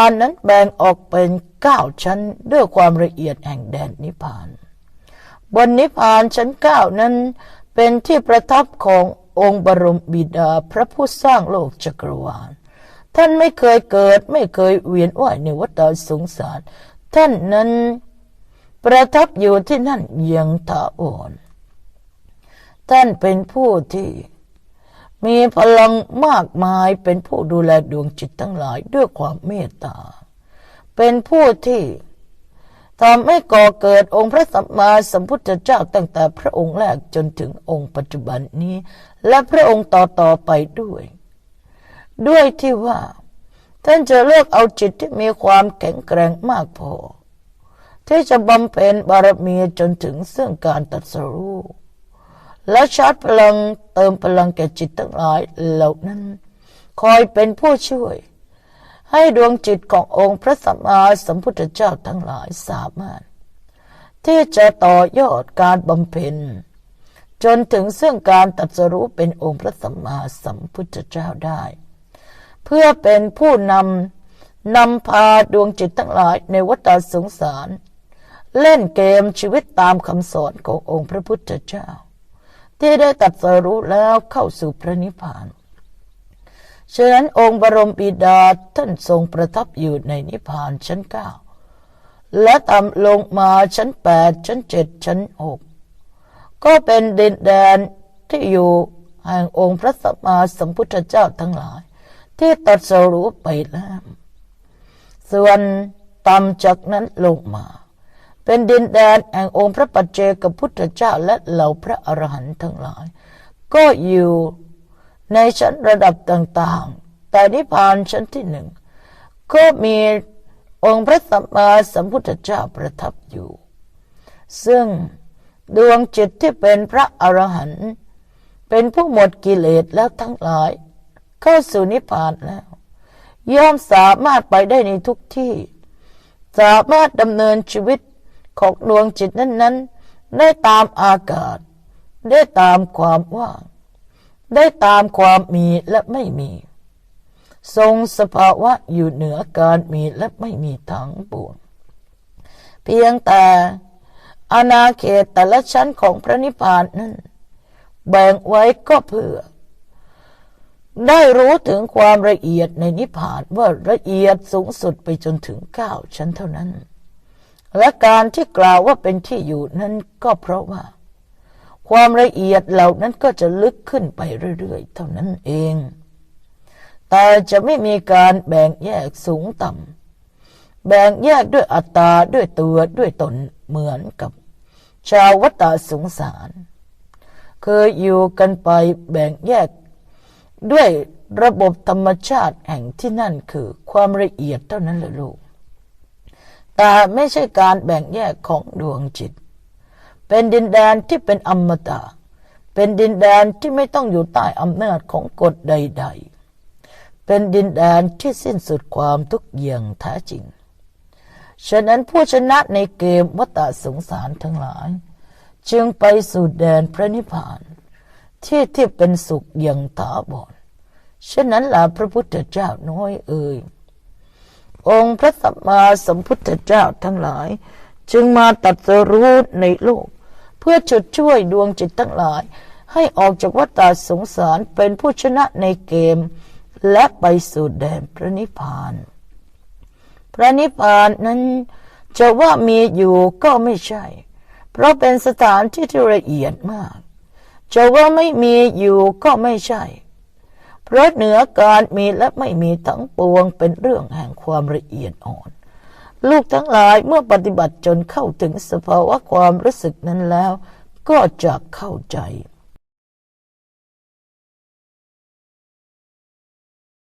านนั้นแบ่งออกเป็นเก้าชั้นด้วยความละเอียดแห่งแดนนิพพาน บนนิพพานชั้นเก้านั้นเป็นที่ประทับขององค์บรมบิดาพระผู้สร้างโลกจักรวาล ท่านไม่เคยเกิดไม่เคยเวียนว่ายในวัฏสงสาร ท่านนั้นประทับอยู่ที่นั่นอย่างถาวรท่านเป็นผู้ที่ มีพลังมากมายเป็นผู้ดูแลดวงจิตทั้งหลายด้วยความเมตตา เป็นผู้ที่ทำให้ก่อเกิดองค์พระสัมมาสัมพุทธเจ้าตั้งแต่พระองค์แรกจนถึงองค์ปัจจุบันนี้ และพระองค์ต่อต่อไปด้วย ด้วยที่ว่า ท่านจะเลือกเอาจิตที่มีความแข็งแกร่งมากพอ ที่จะบำเพ็ญบารมีจนถึงซึ่งการตัดสรู้ และชาร์จพลังเติมพลังแก่จิตทั้งหลายเหล่านั้น คอยเป็นผู้ช่วย ให้ดวงจิตขององค์พระสัมมาสัมพุทธเจ้าทั้งหลายสามารถ ที่จะต่อยอดการบำเพ็ญ จนถึงซึ่งการตัดสรู้เป็นองค์พระสัมมาสัมพุทธเจ้าได้ เพื่อเป็นผู้นำนำพาดวงจิตทั้งหลายในวัฏสงสาร เล่นเกมชีวิตตามคำสอนขององค์พระพุทธเจ้า ที่ได้ตัดสรู้แล้วเข้าสู่พระนิพพานฉะนั้นองค์บรมบิดาท่านทรงประทับอยู่ในนิพพานชั้นเก้าและต่ำลงมาชั้นแปดชั้นเจ็ดชั้นหกก็เป็นดินแดนที่อยู่แห่งองค์พระสัมมาสัมพุทธเจ้าทั้งหลาย ที่ตัดสรู้ไปแล้ว ส่วนต่ำจากนั้นลงมา เป็นดินแดนแห่งองค์พระปัจเจกพุทธเจ้าและเหล่าพระอรหันต์ทั้งหลาย ก็อยู่ในชั้นระดับต่างๆ แต่นิพพานชั้นที่หนึ่งก็มีองค์พระสัมมาสัมพุทธเจ้าประทับอยู่ ซึ่งดวงจิตที่เป็นพระอรหันต์เป็นผู้หมดกิเลสแล้วทั้งหลายเข้าสู่นิพพานแล้ว ย่อมสามารถไปได้ในทุกที่ สามารถดำเนินชีวิต ของดวงจิตนั้น ๆ ได้ตามอากาศ ได้ตามความว่าง ได้ตามความมีและไม่มี ทรงสภาวะอยู่เหนือการมีและไม่มีทั้งปวง เพียงแต่อาณาเขตแต่ละชั้นของพระนิพพานนั้น แบ่งไว้ก็เพื่อ ได้รู้ถึงความละเอียดในนิพพานว่าละเอียดสูงสุดไปจนถึงเก้าชั้นเท่านั้น และการที่กล่าวว่าเป็นที่อยู่นั้นก็เพราะว่า ความละเอียดเหล่านั้นก็จะลึกขึ้นไปเรื่อยๆ เท่านั้นเอง แต่จะไม่มีการแบ่งแยกสูงต่ำแบ่งแยกด้วยอัตตาด้วยตัวด้วยตนเหมือนกับ ชาววัตาสงสารเคยอยู่กันไปแบ่งแยก ด้วยระบบธรรมชาติแห่งที่นั่นคือความละเอียดเท่านั้นเลยลูก แต่ไม่ใช่การแบ่งแยกของดวงจิต เป็นดินแดนที่เป็นอมตะ เป็นดินแดนที่ไม่ต้องอยู่ใต้อำนาจของกฎใด ๆ เป็นดินแดนที่สิ้นสุดความทุกข์อย่างแท้จริง ฉะนั้นผู้ชนะในเกมวัฏสงสารทั้งหลาย จึงไปสู่แดนพระนิพพาน ที่ที่เป็นสุขอย่างถาวรฉะนั้นล่ะพระพุทธเจ้าน้อยเอ่ย องค์พระสัมมาสัมพุทธเจ้าทั้งหลาย จึงมาตัดสรู้ในโลก เพื่อจุดช่วยดวงจิตทั้งหลาย ให้ออกจากวัฏสงสารเป็นผู้ชนะในเกม และไปสู่แดนพระนิพพาน พระนิพพานนั้นจะว่ามีอยู่ก็ไม่ใช่ เพราะเป็นสถานที่ที่ละเอียดมาก จะว่าไม่มีอยู่ก็ไม่ใช่ พราะเหนือการมีและไม่มีทั้งปวงเป็นเรื่องแห่งความละเอียดอ่อน ลูกทั้งหลายเมื่อปฏิบัติจนเข้าถึงสภาวะความรู้สึกนั้นแล้ว ก็จะเข้าใจ